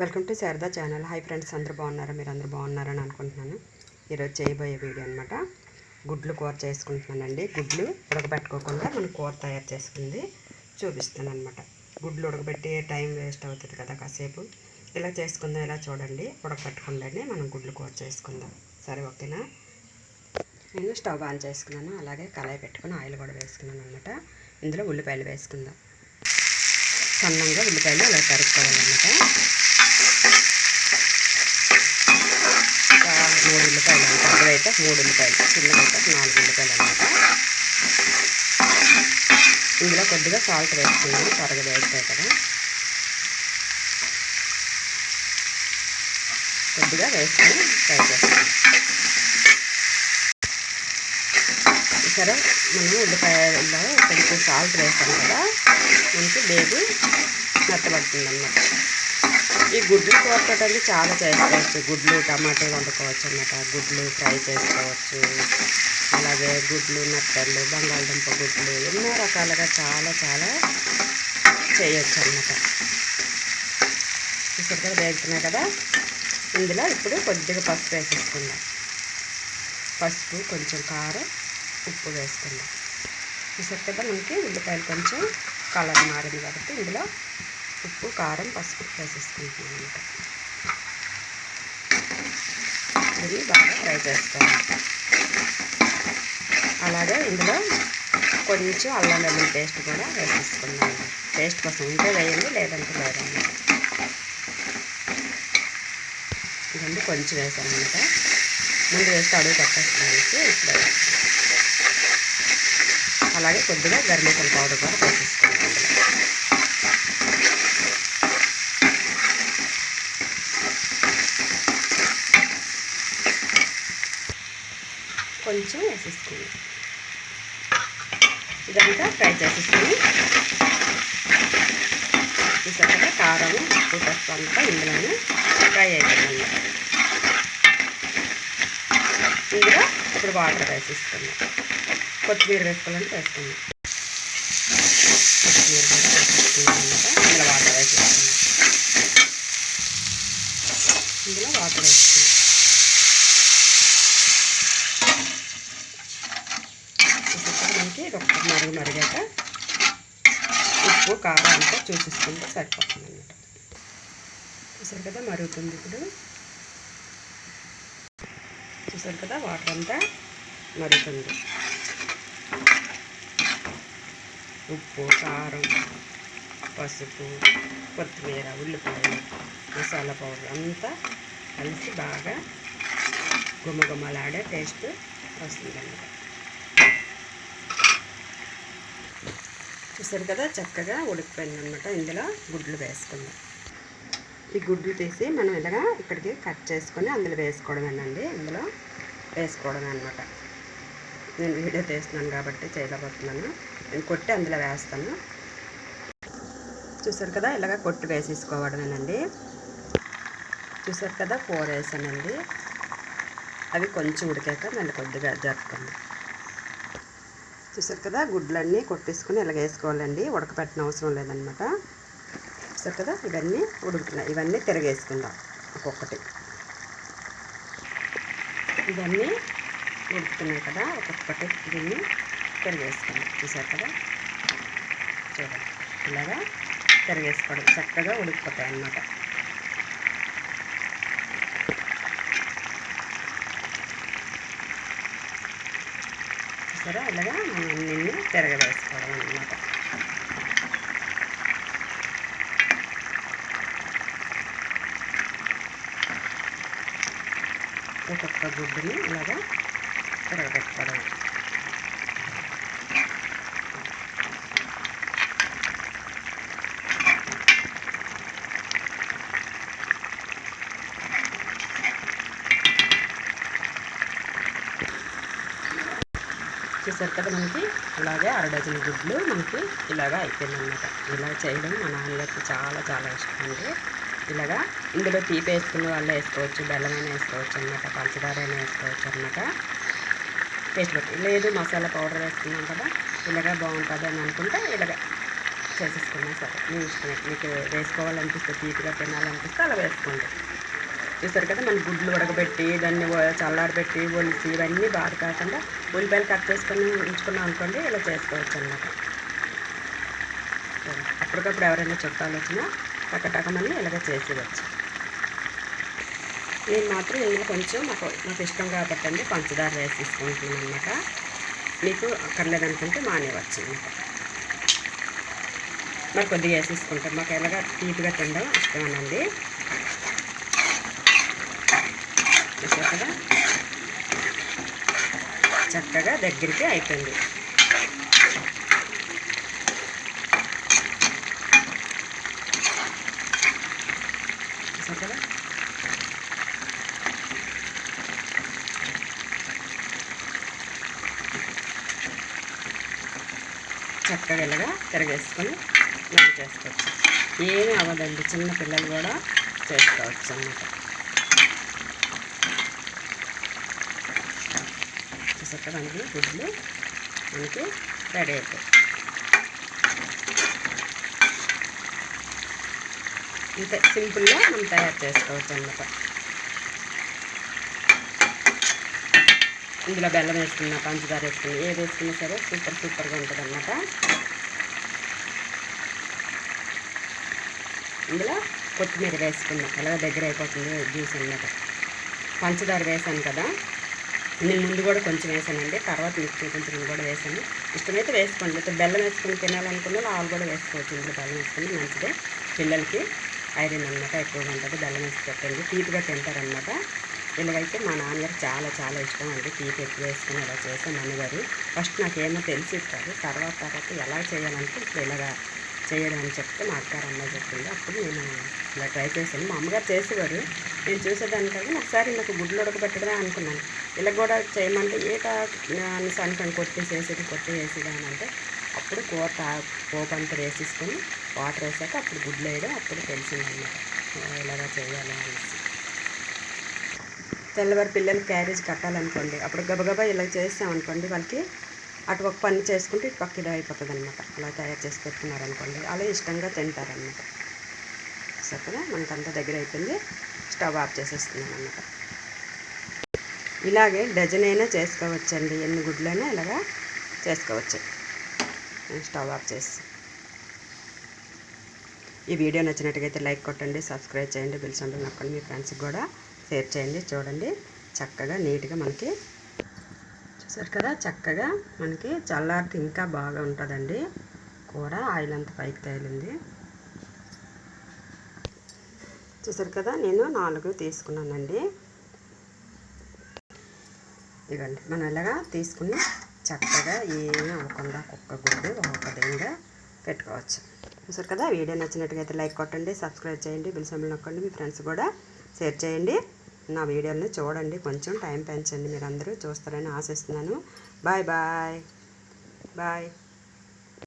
Welcome to Sharada channel. Hi friends అందరూ బాగున్నారా? మీరు అందరూ బాగున్నారని అనుకుంటున్నాను. ఈరోజు చేయబోయే వీడియో అనమాట గుడ్లు కూర చేసుకుంటున్నానండి. గుడ్లు ఉడకబెట్టుకోకుండా మనం కూర తయారు చేసుకుంది చూపిస్తాను అనమాట గుడ్లు ఉడకబెట్టి టైం వేస్ట్ అవుతుంది కదా కాసేపు. ఇలా చేసుకుందాం ఇలా చూడండి. ఉడకబెట్టకుండానే మనం గుడ్లు కూర చేసుకుందాం. సరే ఓకేనా? నేను స్టవ్ ఆన్ చేసుకున్నాను. అలాగే కళాయి పెట్టుకుని ఆయిల్ కూడా వేసుకున్నాను అనమాట ఇందులో ఉల్లిపాయలు వేసుకుందాం. సన్నంగా ఉల్లిపాయలు అలా తరుక్కోవాలన్నమాట ఒక మూడు ఉల్లిపాయలు అంట. పెద్దదైతే మూడు ఉల్లిపాయలు చిన్నదైతే నాలుగు ఉల్లిపాయలు అనమాట ఇందులో కొద్దిగా సాల్ట్ వేసుకున్నాను త్వరగా వేస్తాయి కదా. కొద్దిగా వేసుకొని ఫ్రై చేస్తాను. సరే మనం ఉల్లిపాయలో కొంచెం సాల్ట్ వేస్తాం కదా మనకి బేబీ మెత్తబడుతుంది అన్నమాట ఈ గుడ్లు కూరతోటి చాలా చేసుకోవచ్చు. గుడ్లు టమాటా వండుకోవచ్చు అన్నమాట. గుడ్లు ఫ్రై చేసుకోవచ్చు. అలాగే గుడ్లు నత్తళ్ళు బంగాళదుంప గుడ్లు ఎన్నో రకాలుగా చాలా చాలా చేయొచ్చు అన్నమాట. చూసారు కదా వేగుతున్నాయి కదా? ఇందులో ఇప్పుడు కొద్దిగా పసుపు వేసేసుకుందాం. పసుపు కొంచెం కారం ఉప్పు వేసుకుందాం. చూసారు కదా మనకి ఉల్లిపాయలు కొంచెం కలర్ మారింది కాబట్టి ఇందులో ఉప్పు కారం పసుపు వేసేసుకుంటున్నాం అనమాట. దీన్ని బాగా ఫ్రై చేసుకోవాలి. అలాగే ఇందులో కొంచెం అల్లం వెల్లుల్లి పేస్ట్ కూడా వేసేసుకున్నాను పేస్ట్ కోసం ఉంటే వేయండి లేదంటే లేదండి ఇదండి కొంచెం వేసాను అనమాట. ముందు వేస్తే అడుగు పట్టేస్తున్నాను ఇప్పుడు అలాగే కొద్దిగా గర్మేసం పౌడర్ కూడా వేసేసుకుంటాం కొంచెం వేసేసుకుని. ఇదంతా ఫ్రై చేసేసుకుని. చూసాక కారం ఉప్పు పసుపు అంతా ఇందులోనే ఫ్రై అయిపోయింది. ఇందులో ఇప్పుడు వాటర్ వేసేసుకున్నాం కొత్తిమీర వేసుకోవాలంటే వేసుకున్నాం కొత్తిమీర కూడా ఇందులో వాటర్ వేసేసుకున్నాం ఇందులో వాటర్ వేసుకున్నాం మనకి మరుగు మరిగాక ఉప్పు కారం అంతా చూసేసుకుంటే సరిపోతుంది అన్నమాట చూసారు కదా మరుగుతుంది ఇప్పుడు. చూసారు కదా వాటర్ అంతా మరుగుతుంది. ఉప్పు కారం పసుపు కొత్తిమీర ఉల్లిపాయలు మసాలా పౌడర్ అంతా కలిసి బాగా గుమగుమలాడే టేస్ట్ వస్తుందన్నమాట. చూసారు కదా చక్కగా ఉడికిపోయింది అనమాట ఇందులో గుడ్లు వేసుకుందాం. ఈ గుడ్లు తీసి మనం ఇలాగా ఇక్కడికి కట్ చేసుకొని అందులో వేసుకోవడమేనండి. ఇందులో వేసుకోవడమే అనమాట నేను వీడియో తీస్తున్నాను కాబట్టి చేయలేకపోతున్నాను. నేను కొట్టి అందులో వేస్తాను. చూసారు కదా ఇలాగ కొట్టి వేసేసుకోవడమేనండి. చూసారు కదా కూర వేసానండి. అవి కొంచెం ఉడికాక మళ్ళీ కొద్దిగా జరుపుకుందాం. చూసారు కదా గుడ్లన్నీ కొట్టేసుకుని ఇలాగ వేసుకోవాలండి. ఉడకపెట్టిన అవసరం లేదనమాట. చూసారు కదా ఇవన్నీ ఉడుకుతున్నాయి. ఇవన్నీ తిరగేసుకుందాం ఒక్కొక్కటి. ఇవన్నీ ఉడుకుతున్నాయి కదా ఒక్కొక్కటి దీన్ని తిరగేసుకుందాం. చూసారు కదా? చూడండి. ఇలాగా తిరగేసుకోవడం చక్కగా ఉడికిపోతాయి అన్నమాట చూసారా ఇలాగా మనం అన్నీ తిరగవేసుకోవడం అనమాట ఒక్కొక్క గుడ్డుని ఇలాగా తిరగబెట్టుకోవడం. చూసారు కదా మనకి అలాగే అర డజన్ గుడ్లు మనకి ఇలాగా అయిపోయిందనమాట ఇలా చేయడం మా నాన్నగారికి చాలా చాలా ఇష్టం అండి. ఇలాగా ఇందులో తీపి వేసుకున్న వాళ్ళు వేసుకోవచ్చు బెల్లమైనా వేసుకోవచ్చు అనమాట పంచదార అయినా వేసుకోవచ్చు అనమాట టేస్ట్ బట్టి. లేదు మసాలా పౌడర్ వేసుకున్నాం కదా ఇలాగా బాగుంటుంది అని అనుకుంటే ఇలాగ చేసేసుకున్నా సరే. మీ ఇష్టమే. మీకు వేసుకోవాలనిపిస్తే తీపిగా తినాలనిపిస్తే అలా వేసుకోండి. చూసారు కదా మనం గుడ్లు ఉడకబెట్టి దాన్ని చల్లారబెట్టి ఒలిసి ఇవన్నీ బాగా కాకుండా ఉల్లిపాయలు కట్ చేసుకొని ఉంచుకున్నాం అనుకోండి ఇలా చేసుకోవచ్చు అనమాట అప్పటికప్పుడు ఎవరైనా చుట్టాలు వచ్చినా టకటకమని ఇలాగ చేసేవచ్చు నేను మాత్రం ఇందులో కొంచెం మాకు నాకు ఇష్టం కాబట్టి అండి పంచదార వేసి తీసుకుంటున్నాను అనమాట మీకు అక్కర్లేదనుకుంటే మానేవచ్చు అనమాట మరి కొద్దిగా వేసేసుకుంటాం. మాకు ఎలాగ తీపిగా తినడం ఇష్టమేనండి. కదా? చక్కగా దగ్గరికి అయిపోయింది. కదా? చక్కగా ఇలాగా తిరగేసుకొని నవ్వు చేసుకోవచ్చు. ఏమీ అవ్వదండి చిన్న పిల్లలు కూడా చేసుకోవచ్చు అన్నమాట. చూసాక మనకి గుడ్లు మనకి రెడీ అవుతాయి ఇంత సింపుల్గా మనం తయారు చేసుకోవచ్చు అన్నమాట. ఇందులో బెల్లం వేసుకున్నా పంచదార వేసుకున్నా ఏది వేసుకున్నా సరే సూపర్ సూపర్గా ఉంటుంది అన్నమాట. ఇందులో కొత్తిమీర వేసుకున్నా ఎలా దగ్గర అయిపోతుంది జ్యూస్ అన్నమాట. పంచదార వేసాను కదా నేను ముందు కూడా కొంచెం వేసానండి. తర్వాత మిక్సీ కొంచెం కూడా వేసాను. ఇష్టమైతే వేసుకోండి. అయితే బెల్లం వేసుకొని తినాలనుకున్న వాళ్ళు కూడా వేసుకోవచ్చు. ఇంట్లో బెల్లం వేసుకుని మంచిదే. పిల్లలకి ఐరన్ అన్నమాట ఎక్కువగా ఉంటుంది. బెల్లం వేసి పెట్టండి. తీపిగా తింటారనమాట ఇలాగైతే మా నాన్నగారు చాలా చాలా ఇష్టం అండి. తీపి ఎక్కువ వేసుకుని ఇలా చేసాం అన్నగారు ఫస్ట్ నాకేమో తెలిసి కాదు తర్వాత తర్వాత ఎలా చేయాలంటే ఇప్పుడు ఇలాగా చేయడం అని చెప్తే మా అక్కగారు అమ్మ చెప్పింది. అప్పుడు నేను ఇలా ట్రై చేశాను. మా అమ్మగారు చేసేవారు. నేను చూసేదాన్ని కాదు. ఒకసారి నాకు గుడ్లు ఉడకబెట్టడమే అనుకున్నాను. ఇలా కూడా చేయమంటే ఏటా అనేసి అనుకోని కొట్టి చేసేది కొట్టి వేసేది అని అంటే అప్పుడు కూర తా- పోపు అంతా వేసేసుకొని వాటర్ వేసాక అప్పుడు గుడ్లు వేయడం అప్పుడు తెలిసిందన్నమాట ఇలాగా చేయాలి అనేసి. తెల్లవారు పిల్లలు క్యారేజ్ కట్టాలనుకోండి. అప్పుడు గబగబా ఇలా చేస్తామనుకోండి వాళ్ళకి అటు ఒక పని చేసుకుంటే ఇటు పక్క ఇది అయిపోతుంది అనమాట అలా తయారు చేసి పెట్టుకున్నారనుకోండి అలా ఇష్టంగా తింటారనమాట సరే కదా మనకంతా దగ్గర అయిపోయింది. స్టవ్ ఆఫ్ చేసేస్తున్నాను అనమాట ఇలాగే డజన్ అయినా చేసుకోవచ్చండి. ఎన్ని గుడ్లైనా ఇలాగా చేసుకోవచ్చు. స్టవ్ ఆఫ్ చేసి. ఈ వీడియో నచ్చినట్టుగైతే లైక్ కొట్టండి సబ్స్క్రైబ్ చేయండి బిల్స్ సింబల్ నొక్కండి మీ ఫ్రెండ్స్కి కూడా షేర్ చేయండి చూడండి. చక్కగా నీట్గా మనకి చూసారు కదా చక్కగా మనకి చల్లారితే ఇంకా బాగా ఉంటుందండి. కూర ఆయిల్ అంతా పైకి తేలింది. చూసారు కదా నేను నాలుగు తీసుకున్నానండి. ఇవ్వండి మనం ఇలాగా తీసుకుని చక్కగా ఏమీ అవ్వకుండా కుక్క గుడ్డు ఒక పెట్టుకోవచ్చు. చూసారు కదా వీడియో నచ్చినట్టుగా అయితే లైక్ కొట్టండి సబ్స్క్రైబ్ చేయండి బిల్ సింబల్ నొక్కండి మీ ఫ్రెండ్స్ కూడా షేర్ చేయండి. నా వీడియోని చూడండి. కొంచెం టైం పెంచండి. మీరు అందరూ చూస్తారని ఆశిస్తున్నాను. Bye bye. బాయ్.